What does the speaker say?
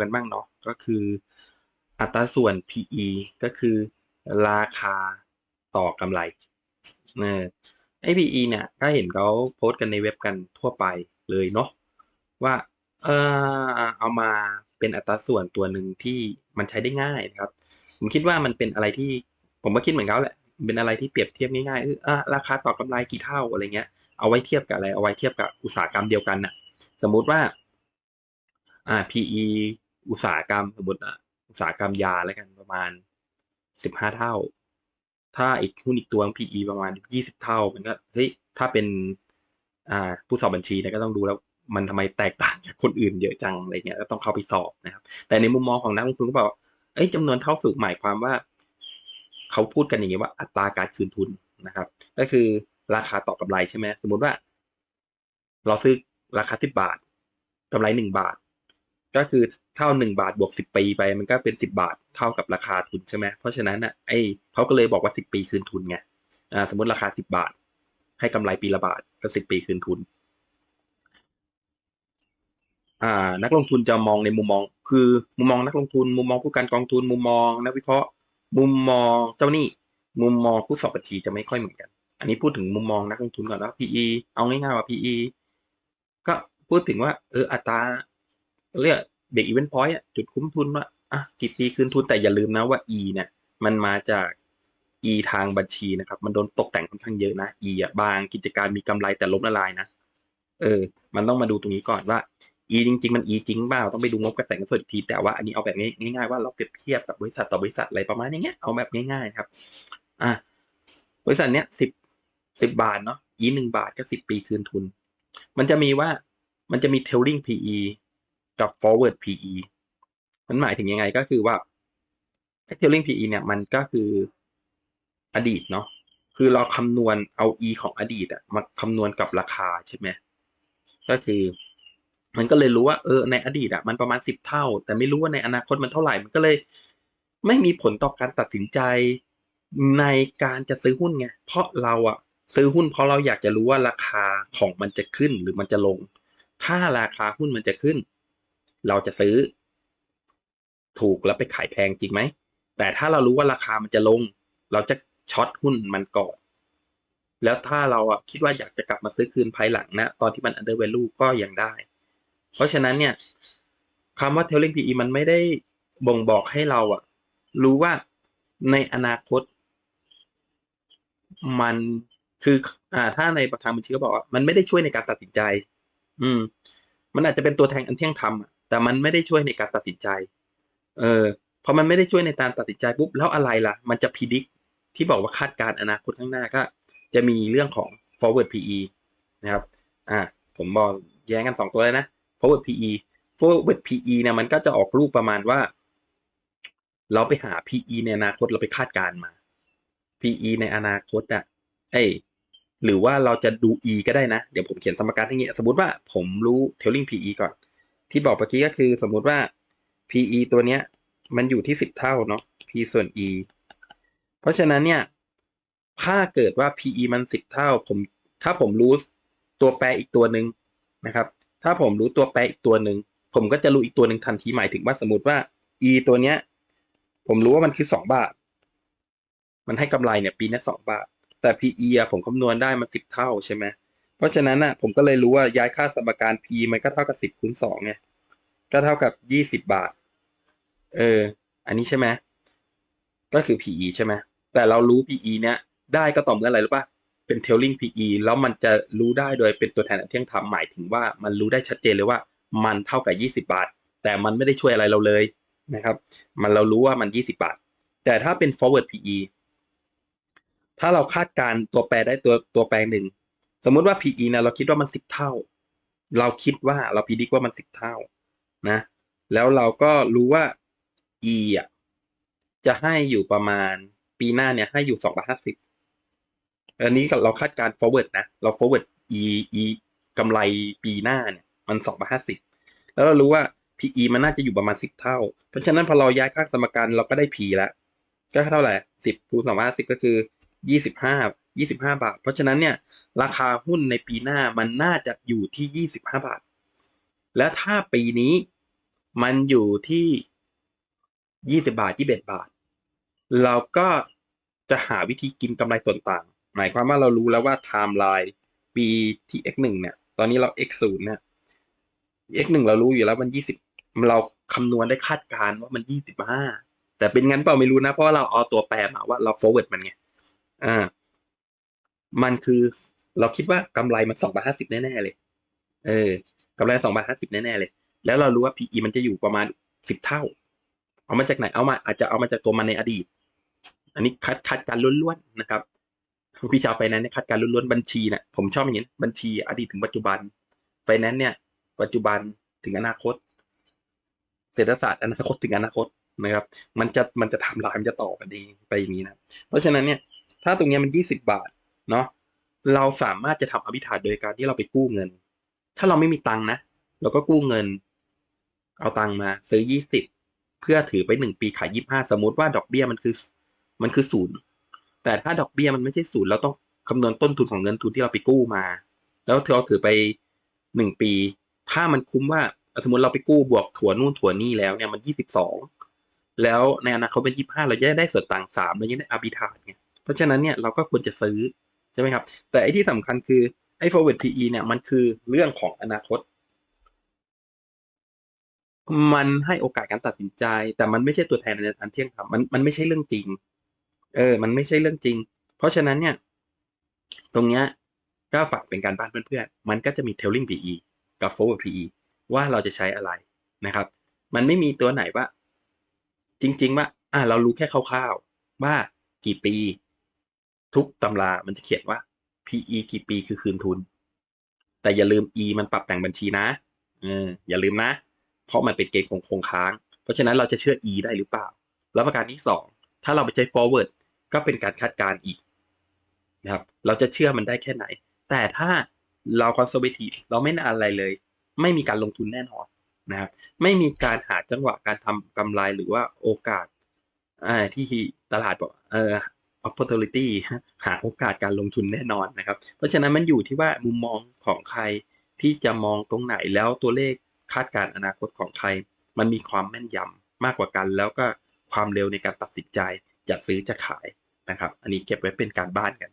กันบ้างเนาะก็คือ อัตราส่วน PE ก็คือ ราคาต่อกำไรเออไอ้ PE เนี่ยก็เห็นเขาโพสต์กันในเว็บกันทั่วไปเลยเนาะว่าเออเอามาเป็นอัตราส่วนตัวหนึ่งที่มันใช้ได้ง่ายนะครับ ผมคิดว่ามันเป็นอะไรที่ผมก็คิดเหมือนเขาแหละเป็นอะไรที่เปรียบเทียบง่ายๆเออราคาต่อกำไรกี่เท่าอะไรเงี้ยเอาไว้เทียบกับอะไรเอาไว้เทียบกับอุตสาหกรรมเดียวกันน่ะ สมมุติว่าอ่า PE อุตสาหกรรมสมมติอะอุตสาหกรรมยาแล้วกันประมาณสิบห้าเท่า ถ้าอีกหุ้นอีกตัว PE ประมาณยี่สิบเท่า มันก็เฮ้ยถ้าเป็นอ่าผู้สอบบัญชีเนี่ยก็ต้องดูแล้วมันทำไมแตกต่างจากคนอื่นเยอะจังอะไรเงี้ยก็ต้องเข้าไปสอบนะครับ แต่ในมุมมองของนักลงทุนก็บอกเอ้ยจำนวนเท่าสูงหมายความว่า เขาพูดกันอย่างนี้ว่าอัตราการคืนทุนนะครับ ก็คือราคาต่อกำไรใช่ไหมสมมติว่า เราซื้อราคาสิบบาทกำไรหนึ่งบาท ก็คือเท่าหนึ่งบาทบวกสิบปีไปมันก็เป็นสิบาทเท่ากับราคาทุนใช่ไหมเพราะฉะนั้นอะไอ้เขาก็เลยบอกว่าสิบปีคืนทุนไงอ่าสมมติราคาสิบบาท ให้กำไรปีละบาทก็สิบปีคืนทุน อ่า นักลงทุนจะมองในมุมมอง คือมุมมองนักลงทุน มุมมองผู้การกองทุน มุมมองนักวิเคราะห์ มุมมองเจ้าหนี้มุมมองผู้สอบบัญชีจะไม่ค่อยเหมือนกัน อันนี้พูดถึงมุมมองนักลงทุนก่อนว่า PE เอาง่ายๆว่า PE ก็พูดถึงว่าเอออัตรา เรียกเด็กอีเวนต์พอยต์จุดคุ้มทุนว่าอะกี่ปีคืนทุนแต่อย่าลืมนะว่า E เนี่ย มันมาจาก E ทางบัญชีนะครับ มันโดนตกแต่งค่อนข้างเยอะนะ E อะบางกิจการมีกำไรแต่ล้มละลายนะเออ มันต้องมาดูตรงนี้ก่อนว่า E จริง ๆ มัน E จริงเปล่าต้องไปดูงบกระแสเงินสดอีกทีแต่ว่าอันนี้เอาแบบง่ายๆว่าเราเปรียบเทียบกับบริษัทต่อบริษัทอะไรประมาณอย่างเงี้ยเอาแบบง่ายๆครับ อะบริษัทเนี้ยสิบสิบบาทเนาะ E หนึ่งบาทก็สิบปีคืนทุน มันจะมีว่ามันจะมี trailing PE กับ forward PE มันหมายถึงยังไงก็คือว่า trailing PE เนี่ยมันก็คืออดีตเนาะคือเราคำนวณเอา E ของอดีตอะมาคำนวณกับราคาใช่ไหมก็คือ มันก็เลยรู้ว่าเออในอดีตอะมันประมาณสิบเท่า แต่ไม่รู้ว่าในอนาคตมันเท่าไหร่มันก็เลย ไม่มีผลต่อการตัดสินใจในการจะซื้อหุ้นไงเพราะเราอะซื้อหุ้นเพราะเราอยากจะรู้ว่าราคาของมันจะขึ้นหรือมันจะลง ถ้าราคาหุ้นมันจะขึ้น เราจะซื้อ ถูกแล้วไปขายแพงจริงไหม แต่ถ้าเรารู้ว่าราคามันจะลง เราจะช็อตหุ้นมันก่อน แล้วถ้าเราอะคิดว่าอยากจะกลับมาซื้อคืนภายหลังนะ ตอนที่มัน under value ก็ยังได้ เพราะฉะนั้นเนี่ยคำว่า trailing PE มันไม่ได้บ่งบอกให้เราอะ รู้ว่าในอนาคต มันคืออ่าถ้าในประธานบัญชีก็บอกว่ามันไม่ได้ช่วยในการตัดสินใจ อืม มันอาจจะเป็นตัวแทนอันเที่ยงธรรมอะ แต่มันไม่ได้ช่วยในการตัดสินใจ เออพอมันไม่ได้ช่วยในการตัดสินใจปุ๊บแล้วอะไรล่ะ มันจะพิจิกที่บอกว่าคาดการอนาคตข้างหน้าก็ จะมีเรื่องของ forward PE นะครับ อ่า ผมบอกแย้งกันสองตัวเลยนะ forward PE forward PE เนี่ยมันก็จะออกรูปประมาณว่า เราไปหา PE ในอนาคตเราไปคาดการมา PE ในอนาคตอะเอ้หรือว่าเราจะดู E ก็ได้นะ เดี๋ยวผมเขียนสมการให้เงี้ย สมมติว่าผมรู้ trailing PE ก่อน ที่บอกเมื่อกี้ก็คือสมมุติว่า PE ตัวเนี้ย มันอยู่ที่สิบเท่าเนาะ P ส่วน E เพราะฉะนั้นเนี่ย ถ้าเกิดว่า PE มันสิบเท่า ผม ถ้าผมรู้ตัวแปรอีกตัวหนึ่งนะครับ ถ้าผมรู้ตัวแปรอีกตัวหนึ่งผมก็จะรู้อีกตัวหนึ่งทันทีหมายถึงว่าสมมติว่า E ตัวเนี้ย ผมรู้ว่ามันคือสองบาท มันให้กำไรเนี่ย ปีนี้สองบาท แต่ PE อะผมคำนวณได้มันสิบเท่าใช่ไหม เพราะฉะนั้นอะ ผมก็เลยรู้ว่าย้ายค่าสมการ P มันก็เท่ากับสิบคูณสองไงก็เท่ากับยี่สิบบาท เออ อันนี้ใช่ไหมก็คือ PE ใช่ไหมแต่เรารู้ PE เนี้ยได้ก็ต่อเมื่ออะไรรู้ป่ะเป็น trailing PE แล้วมันจะรู้ได้โดยเป็นตัวแทนอันเที่ยงธรรมหมายถึงว่ามันรู้ได้ชัดเจนเลยว่ามันเท่ากับยี่สิบาท แต่มันไม่ได้ช่วยอะไรเราเลยนะครับ มันเรารู้ว่ามันยี่สิบาท แต่ถ้าเป็น forward PE ถ้าเราคาดการตัวแปรได้ตัวตัวแปรหนึ่ง สมมุติว่า PE นะเราคิดว่ามันสิบเท่า เราคิดว่าเราพิจิกว่ามันสิบเท่านะ แล้วเราก็รู้ว่า E อะจะให้อยู่ประมาณปีหน้าเนี่ยให้อยู่สองบาทห้าสิบอันนี้เราคาดการ forward นะ เรา forward E E กำไรปีหน้าเนี่ย มันสองบาทห้าสิบแล้วเรารู้ว่า PE มันน่าจะอยู่ประมาณสิบเท่า เพราะฉะนั้นพอเราย้ายค่าสมการเราก็ได้ P แล้วก็เท่าไหร่สิบคูณสองบาทห้าสิบก็คือยี่สิบห้า ยี่สิบห้าบาท เพราะฉะนั้นเนี่ยราคาหุ้นในปีหน้ามันน่าจะอยู่ที่ยี่สิบห้าบาท และถ้าปีนี้มันอยู่ที่ยี่สิบาทยี่สิบาท เราก็จะหาวิธีกินกำไรส่วนต่าง หมายความว่าเรารู้แล้วว่าไทม์ไลน์ปีที่ x หนึ่งเนี่ย ตอนนี้เรา x ศูนย์เนี่ย x หนึ่งเรารู้อยู่แล้วมันยี่สิบเราคำนวณได้คาดการณ์ว่ามันยี่สิบห้าแต่เป็นงั้นเปล่าไม่รู้นะ เพราะาเราเอาตัวแปรมาว่าเรา forward มันไง อ่า มันคือเราคิดว่ากำไรมันสองบาทห้าสิบแน่ๆเลย เออกำไรสองบาทห้าสิบแน่ๆเลย แล้วเรารู้ว่า PE มันจะอยู่ประมาณสิบเท่า เอามาจากไหน เอามาอาจจะเอามาจากตัวมันในอดีต อันนี้คัดคัดการล้วนๆนะครับพี่ชาวไฟแนนซ์เนี่ยคัดการล้วนๆบัญชีเนี่ยผมชอบอย่างนี้บัญชีอดีตถึงปัจจุบันไฟแนนซ์เนี่ย ปัจจุบันถึงอนาคต เศรษฐศาสตร์อนาคตถึงอนาคตนะครับ มันจะมันจะทำลายมันจะต่อกันดีไปอย่างนี้นะ เพราะฉะนั้นเนี่ย ถ้าตรงเนี้ยมันยี่สิบาท เนาะเราสามารถจะทำอภิธาโดยการที่เราไปกู้เงิน ถ้าเราไม่มีตังนะเราก็กู้เงิน เอาตังมาซื้อยี่สิบเพื่อถือไปหนึ่งปีขายยี่ห้าสมมติว่าดอกเบี้ยมันคือมันคือศูนย์แต่ถ้าดอกเบี้ยมันไม่ใช่ศูนย์เราต้องคำนวณต้นทุนของเงินทุนที่เราไปกู้มา แล้วเราถือไปหนึ่งปี ถ้ามันคุ้มว่าสมมติเราไปกู้บวกถั่วนู่นถั่วนี่แล้วเนี่ยมันยี่สิบสองแล้วในอนาคตเป็นยี่ห้าเราจะได้ส่วนต่างสามเราจะได้อาบิทาไงเพราะฉะนั้นเนี่ยเราก็ควรจะซื้อ ใช่ไหมครับ แต่ไอ้ที่สำคัญคือไอ้ forward PE เนี่ยมันคือเรื่องของอนาคต มันให้โอกาสการตัดสินใจ แต่มันไม่ใช่ตัวแทนในอันเที่ยงธรรมมันมันไม่ใช่เรื่องจริง เออ มันไม่ใช่เรื่องจริง เพราะฉะนั้นเนี่ย ตรงเนี้ยก็ฝากเป็นการบ้านเพื่อนๆ มันก็จะมี trailing PE กับ forward PE ว่าเราจะใช้อะไรนะครับ มันไม่มีตัวไหนว่า จริง ๆ ว่า อ่าเรารู้แค่คร่าวๆว่ากี่ปี ทุกตำรามันจะเขียนว่า PE กี่ปีคือคืนทุน แต่อย่าลืม E มันปรับแต่งบัญชีนะเอออย่าลืมนะ เพราะมันเป็นเกณฑ์คงคงค้าง เพราะฉะนั้นเราจะเชื่อ E ได้หรือเปล่า แล้วประการที่สองถ้าเราไปใช้ forward ก็เป็นการคาดการณ์อีกนะครับ เราจะเชื่อมันได้แค่ไหน แต่ถ้าเรา conservative เราไม่น่าอะไรเลย ไม่มีการลงทุนแน่นอนนะครับ ไม่มีการหาจังหวะการทำกำไรหรือว่าโอกาสอที่ตลาดบอกเออ opportunity หาโอกาสการลงทุนแน่นอนนะครับ เพราะฉะนั้นมันอยู่ที่ว่ามุมมองของใครที่จะมองตรงไหนแล้วตัวเลขคาดการณ์อนาคตของใคร มันมีความแม่นยำมากกว่ากัน แล้วก็ความเร็วในการตัดสินใจจะซื้อจะขายนะครับ อันนี้เก็บไว้เป็นการบ้านกัน